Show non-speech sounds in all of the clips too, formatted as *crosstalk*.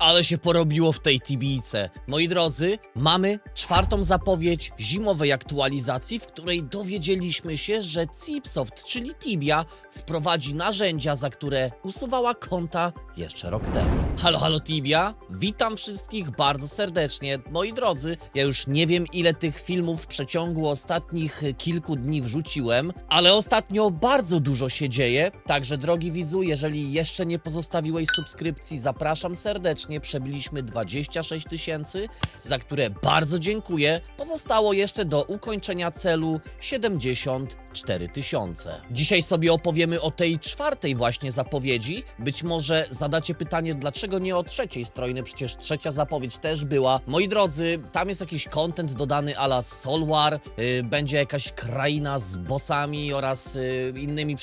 Ale się porobiło w tej tibijce. Moi drodzy, mamy czwartą zapowiedź zimowej aktualizacji, w której dowiedzieliśmy się, że Cipsoft, czyli Tibia, wprowadzi narzędzia, za które usuwała konta jeszcze rok temu. Halo, halo Tibia, witam wszystkich bardzo serdecznie. Moi drodzy, ja już nie wiem ile tych filmów w przeciągu ostatnich kilku dni wrzuciłem, ale ostatnio bardzo dużo się dzieje, także drogi widzu, jeżeli jeszcze nie pozostawiłeś subskrypcji, zapraszam serdecznie łącznie przebiliśmy 26 tysięcy, za które bardzo dziękuję. Pozostało jeszcze do ukończenia celu 70 4000. Dzisiaj sobie opowiemy o tej czwartej właśnie zapowiedzi. Być może zadacie pytanie, dlaczego nie o trzeciej strojny, przecież trzecia zapowiedź też była. Moi drodzy, tam jest jakiś content dodany ala Solwar, yy, będzie jakaś kraina z bossami oraz yy, innymi...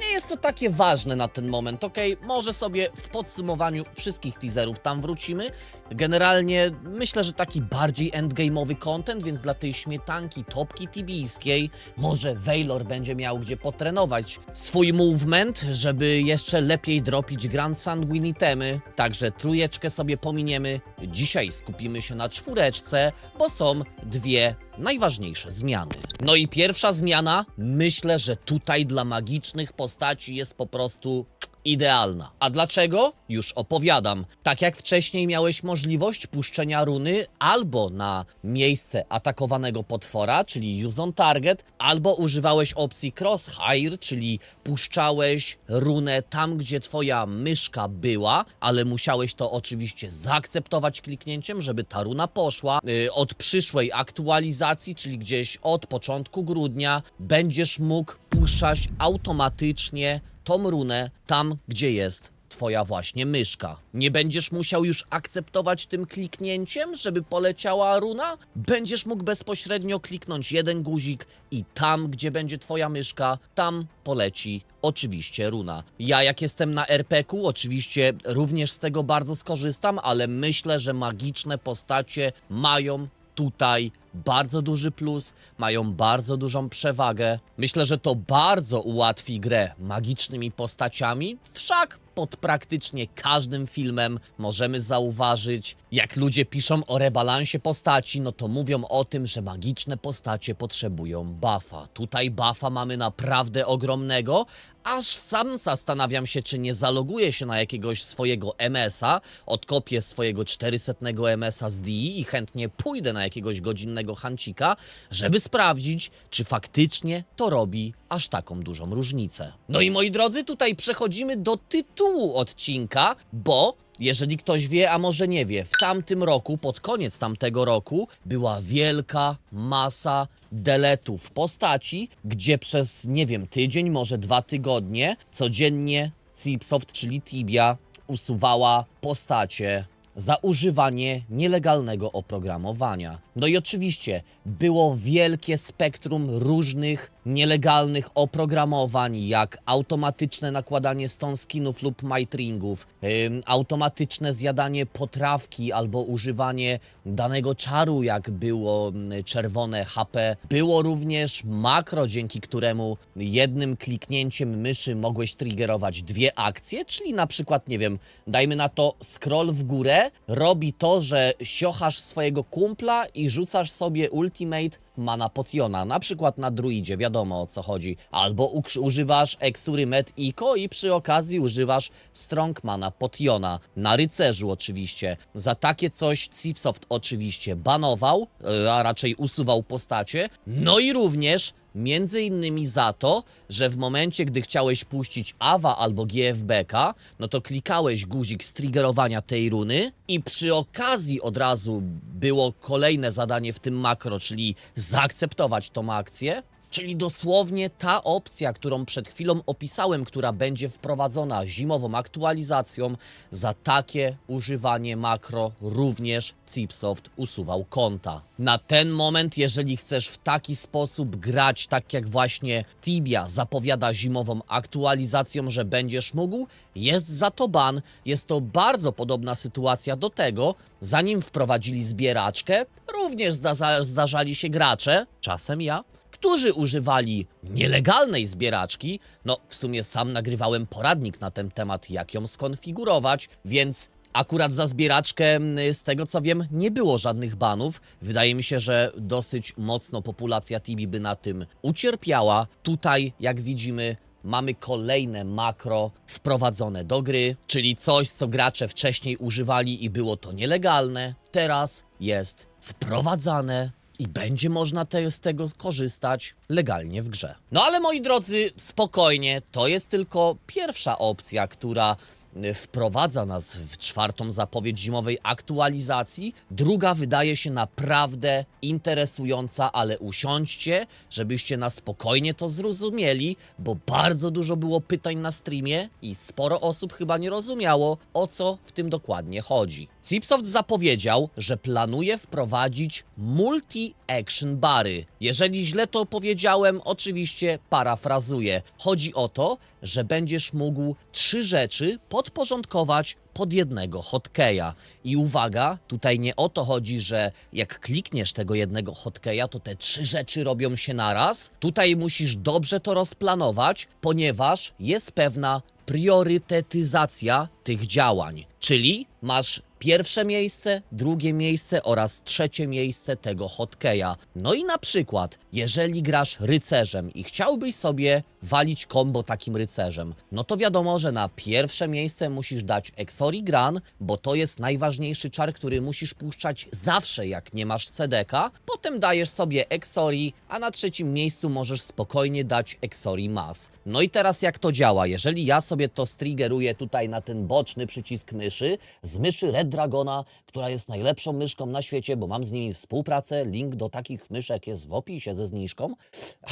Nie jest to takie ważne na ten moment, ok? Może sobie w podsumowaniu wszystkich teaserów tam wrócimy. Generalnie myślę, że taki bardziej endgame'owy content, więc dla tej śmietanki topki tibijskiej może wejdę Waylor będzie miał gdzie potrenować swój movement, żeby jeszcze lepiej dropić Grand Sanguine itemy. Także trójeczkę sobie pominiemy. Dzisiaj skupimy się na czwóreczce, bo są dwie najważniejsze zmiany. No i pierwsza zmiana, myślę, że tutaj dla magicznych postaci jest po prostu idealna. A dlaczego? Już opowiadam. Tak jak wcześniej miałeś możliwość puszczenia runy albo na miejsce atakowanego potwora, czyli use on target, albo używałeś opcji crosshair, czyli puszczałeś runę tam, gdzie twoja myszka była, ale musiałeś to oczywiście zaakceptować kliknięciem, żeby ta runa poszła. Yy, od przyszłej aktualizacji, czyli gdzieś od początku grudnia, będziesz mógł puszczać automatycznie tą runę tam, gdzie jest twoja właśnie myszka. Nie będziesz musiał już akceptować tym kliknięciem, żeby poleciała runa. Będziesz mógł bezpośrednio kliknąć jeden guzik i tam, gdzie będzie twoja myszka, tam poleci oczywiście runa. Ja jak jestem na RPku, oczywiście również z tego bardzo skorzystam, ale myślę, że magiczne postacie mają tutaj bardzo duży plus, mają bardzo dużą przewagę. Myślę, że to bardzo ułatwi grę magicznymi postaciami, wszak pod praktycznie każdym filmem możemy zauważyć, jak ludzie piszą o rebalansie postaci, no to mówią o tym, że magiczne postacie potrzebują buffa. Tutaj buffa mamy naprawdę ogromnego, aż sam zastanawiam się, czy nie zaloguję się na jakiegoś swojego MS-a, odkopię swojego 400 MS-a z DI i chętnie pójdę na jakiegoś godzinnego hancika, żeby sprawdzić, czy faktycznie to robi aż taką dużą różnicę. No i moi drodzy, tutaj przechodzimy do tytułu odcinka, bo jeżeli ktoś wie, a może nie wie, w tamtym roku, pod koniec tamtego roku, była wielka masa deletów postaci, gdzie przez, nie wiem, tydzień, może dwa tygodnie, codziennie Cipsoft, czyli Tibia, usuwała postacie za używanie nielegalnego oprogramowania. No i oczywiście było wielkie spektrum różnych nielegalnych oprogramowań, jak automatyczne nakładanie stone skinów lub mitringów, ym, automatyczne zjadanie potrawki albo używanie danego czaru, jak było czerwone HP. Było również makro, dzięki któremu jednym kliknięciem myszy mogłeś triggerować dwie akcje, czyli na przykład, nie wiem, dajmy na to scroll w górę, robi to, że siochasz swojego kumpla i rzucasz sobie ultimate mana potiona, na przykład na druidzie, wiadomo o co chodzi. Albo używasz Exury Met Eco i przy okazji używasz Strong Mana potiona, na rycerzu oczywiście. Za takie coś Cipsoft oczywiście banował, e, a raczej usuwał postacie. No i również Między innymi za to, że w momencie, gdy chciałeś puścić AWA albo GFBK, no to klikałeś guzik striggerowania tej runy i przy okazji od razu było kolejne zadanie w tym makro, czyli zaakceptować tą akcję. Czyli dosłownie ta opcja, którą przed chwilą opisałem, która będzie wprowadzona zimową aktualizacją, za takie używanie makro również Cipsoft usuwał konta. Na ten moment, jeżeli chcesz w taki sposób grać, tak jak właśnie Tibia zapowiada zimową aktualizacją, że będziesz mógł, jest za to ban. Jest to bardzo podobna sytuacja do tego, zanim wprowadzili zbieraczkę, również zda- zdarzali się gracze, czasem ja, którzy używali nielegalnej zbieraczki, no w sumie sam nagrywałem poradnik na ten temat, jak ją skonfigurować, więc Akurat za zbieraczkę, z tego co wiem, nie było żadnych banów. Wydaje mi się, że dosyć mocno populacja Tibi by na tym ucierpiała. Tutaj, jak widzimy, mamy kolejne makro wprowadzone do gry, czyli coś, co gracze wcześniej używali i było to nielegalne, teraz jest wprowadzane i będzie można te, z tego skorzystać legalnie w grze. No ale moi drodzy, spokojnie, to jest tylko pierwsza opcja, która y, wprowadza nas w czwartą zapowiedź zimowej aktualizacji. Druga wydaje się naprawdę interesująca, ale usiądźcie, żebyście na spokojnie to zrozumieli, bo bardzo dużo było pytań na streamie i sporo osób chyba nie rozumiało, o co w tym dokładnie chodzi. Cipsoft zapowiedział, że planuje wprowadzić multi-action bary. Jeżeli źle to powiedziałem, oczywiście parafrazuję. Chodzi o to, że będziesz mógł trzy rzeczy podporządkować pod jednego hotkeya. I uwaga, tutaj nie o to chodzi, że jak klikniesz tego jednego hotkeya, to te trzy rzeczy robią się naraz. Tutaj musisz dobrze to rozplanować, ponieważ jest pewna priorytetyzacja tych działań. Czyli masz pierwsze miejsce, drugie miejsce oraz trzecie miejsce tego hotkeya. No i na przykład, jeżeli grasz rycerzem i chciałbyś sobie walić combo takim rycerzem, no to wiadomo, że na pierwsze miejsce musisz dać Exori Gran, bo to jest najważniejszy czar, który musisz puszczać zawsze, jak nie masz CDK. Potem dajesz sobie Exori, a na trzecim miejscu możesz spokojnie dać Exori Mass. No i teraz jak to działa? Jeżeli ja sobie to striggeruję tutaj na ten boczny przycisk myszy, z myszy Red Dragona, która jest najlepszą myszką na świecie, bo mam z nimi współpracę, link do takich myszek jest w opisie ze zniżką.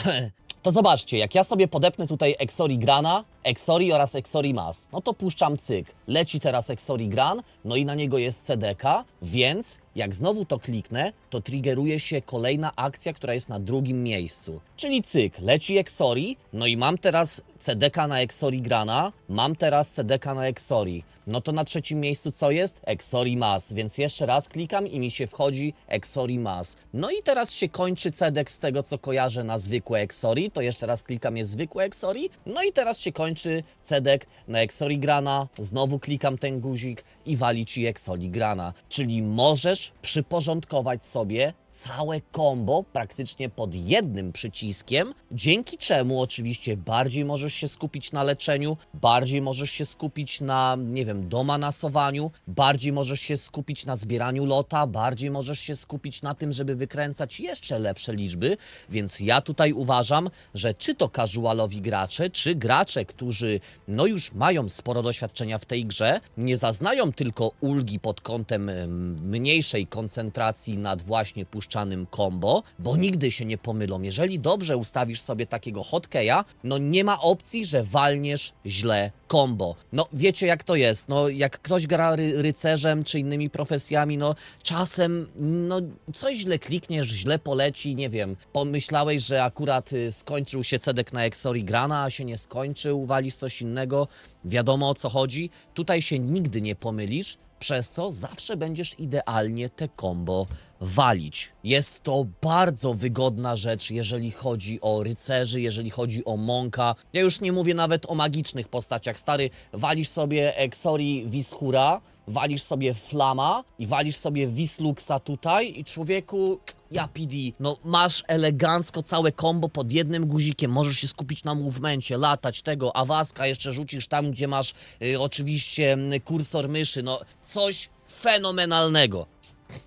*laughs* To zobaczcie, jak ja sobie podepnę tutaj Exori Grana, Exori oraz Exori Mass, no to puszczam cyk. Leci teraz Exori Gran, no i na niego jest CDK, więc jak znowu to kliknę, to triggeruje się kolejna akcja, która jest na drugim miejscu. Czyli cyk, leci Exori, no i mam teraz CDK na Exori Grana, mam teraz CDK na Exori. No to na trzecim miejscu co jest? Exori Mass, więc jeszcze raz klikam i mi się wchodzi Exori Mass. No i teraz się kończy cedek z tego co kojarzę na zwykłe Exori, to jeszcze raz klikam jest zwykłe Exori. No i teraz się kończy cedek na Exori Grana, znowu klikam ten guzik i wali ci Exori Grana. Czyli możesz przyporządkować sobie całe combo praktycznie pod jednym przyciskiem, dzięki czemu oczywiście bardziej możesz się skupić na leczeniu, bardziej możesz się skupić na, nie wiem, domanasowaniu, bardziej możesz się skupić na zbieraniu lota, bardziej możesz się skupić na tym, żeby wykręcać jeszcze lepsze liczby, więc ja tutaj uważam, że czy to casualowi gracze, czy gracze, którzy no już mają sporo doświadczenia w tej grze, nie zaznają tylko ulgi pod kątem em, mniejszej koncentracji nad właśnie puszczanym combo, bo nigdy się nie pomylą. Jeżeli dobrze ustawisz sobie takiego hotkeya, no nie ma opcji, że walniesz źle combo. No wiecie jak to jest, no jak ktoś gra ry rycerzem czy innymi profesjami, no czasem no coś źle klikniesz, źle poleci, nie wiem, pomyślałeś, że akurat y, skończył się cedek na Exori Grana, a się nie skończył, walisz coś innego, wiadomo o co chodzi, tutaj się nigdy nie pomylisz, przez co zawsze będziesz idealnie te combo walić. Jest to bardzo wygodna rzecz, jeżeli chodzi o rycerzy, jeżeli chodzi o monka. Ja już nie mówię nawet o magicznych postaciach. Stary, walisz sobie Exori Wishura, walisz sobie Flama i walisz sobie Wisluxa tutaj i człowieku... Ja PD, no masz elegancko całe combo pod jednym guzikiem, możesz się skupić na movemencie, latać tego, awaska jeszcze rzucisz tam, gdzie masz y, oczywiście kursor myszy, no coś fenomenalnego.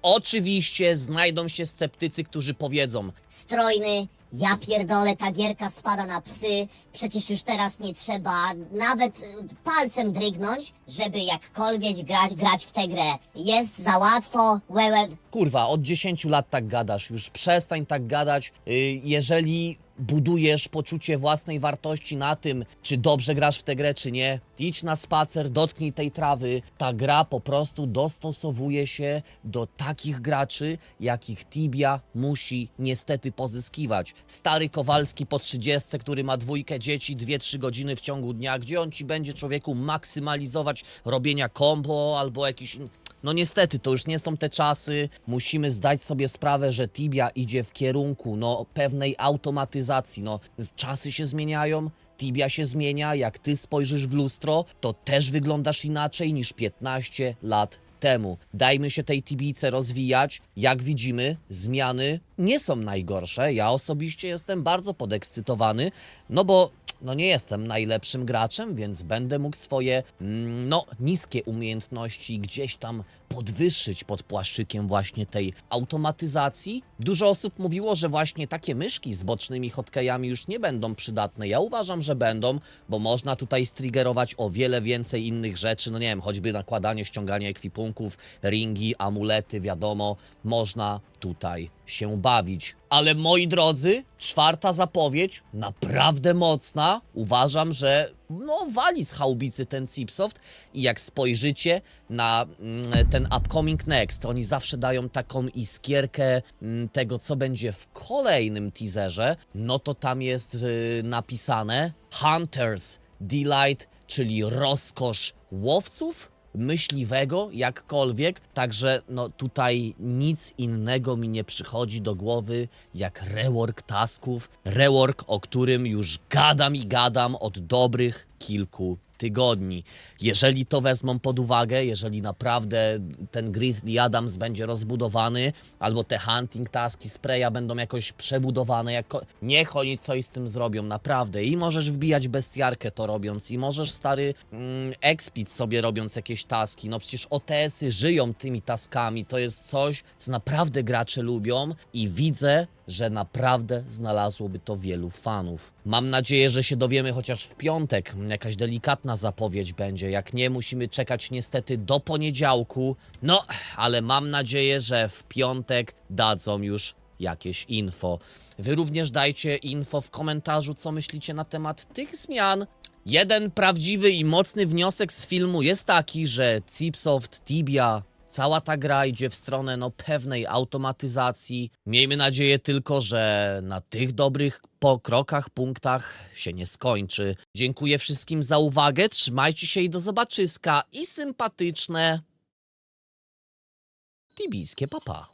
Oczywiście znajdą się sceptycy, którzy powiedzą: strojny. Ja pierdolę, ta gierka spada na psy. Przecież już teraz nie trzeba nawet y, palcem drygnąć, żeby jakkolwiek grać, grać w tę grę. Jest za łatwo, łełe. Kurwa, od 10 lat tak gadasz, już przestań tak gadać. Y, Jeżeli budujesz poczucie własnej wartości na tym, czy dobrze grasz w tę grę, czy nie, idź na spacer, dotknij tej trawy. Ta gra po prostu dostosowuje się do takich graczy, jakich Tibia musi niestety pozyskiwać. Stary Kowalski po 30, który ma dwójkę dzieci, 2-3 godziny w ciągu dnia, gdzie on ci będzie człowieku maksymalizować robienia combo albo jakiś. No niestety, to już nie są te czasy. Musimy zdać sobie sprawę, że Tibia idzie w kierunku no, pewnej automatyzacji. No, czasy się zmieniają, Tibia się zmienia, jak ty spojrzysz w lustro, to też wyglądasz inaczej niż 15 lat temu. Dajmy się tej Tibijce rozwijać. Jak widzimy, zmiany nie są najgorsze. Ja osobiście jestem bardzo podekscytowany, no bo no nie jestem najlepszym graczem, więc będę mógł swoje, mm, no, niskie umiejętności gdzieś tam podwyższyć pod płaszczykiem właśnie tej automatyzacji. Dużo osób mówiło, że właśnie takie myszki z bocznymi hotkeyami już nie będą przydatne. Ja uważam, że będą, bo można tutaj striggerować o wiele więcej innych rzeczy, no nie wiem, choćby nakładanie, ściąganie ekwipunków, ringi, amulety, wiadomo, można tutaj się bawić. Ale moi drodzy, czwarta zapowiedź, naprawdę mocna. Uważam, że no wali z haubicy ten Cipsoft i jak spojrzycie na mm, ten upcoming next, oni zawsze dają taką iskierkę mm, tego, co będzie w kolejnym teaserze, no to tam jest y, napisane Hunters Delight, czyli rozkosz łowców? Myśliwego, jakkolwiek. Także no tutaj nic innego mi nie przychodzi do głowy jak rework tasków. Rework, o którym już gadam i gadam od dobrych kilku tygodni. Jeżeli to wezmą pod uwagę, jeżeli naprawdę ten Grizzly Adams będzie rozbudowany, albo te hunting taski spraya będą jakoś przebudowane, jako... niech oni coś z tym zrobią, naprawdę. I możesz wbijać bestiarkę to robiąc, i możesz stary mm, expit sobie robiąc jakieś taski. No przecież OTS-y żyją tymi taskami, to jest coś, co naprawdę gracze lubią i widzę, że naprawdę znalazłoby to wielu fanów. Mam nadzieję, że się dowiemy chociaż w piątek. Jakaś delikatna zapowiedź będzie. Jak nie, musimy czekać niestety do poniedziałku. No, ale mam nadzieję, że w piątek dadzą już jakieś info. Wy również dajcie info w komentarzu, co myślicie na temat tych zmian. Jeden prawdziwy i mocny wniosek z filmu jest taki, że Cipsoft, Tibia, cała ta gra idzie w stronę no, pewnej automatyzacji. Miejmy nadzieję tylko, że na tych dobrych krokach, punktach się nie skończy. Dziękuję wszystkim za uwagę, trzymajcie się i do zobaczyska i sympatyczne tibijskie papa.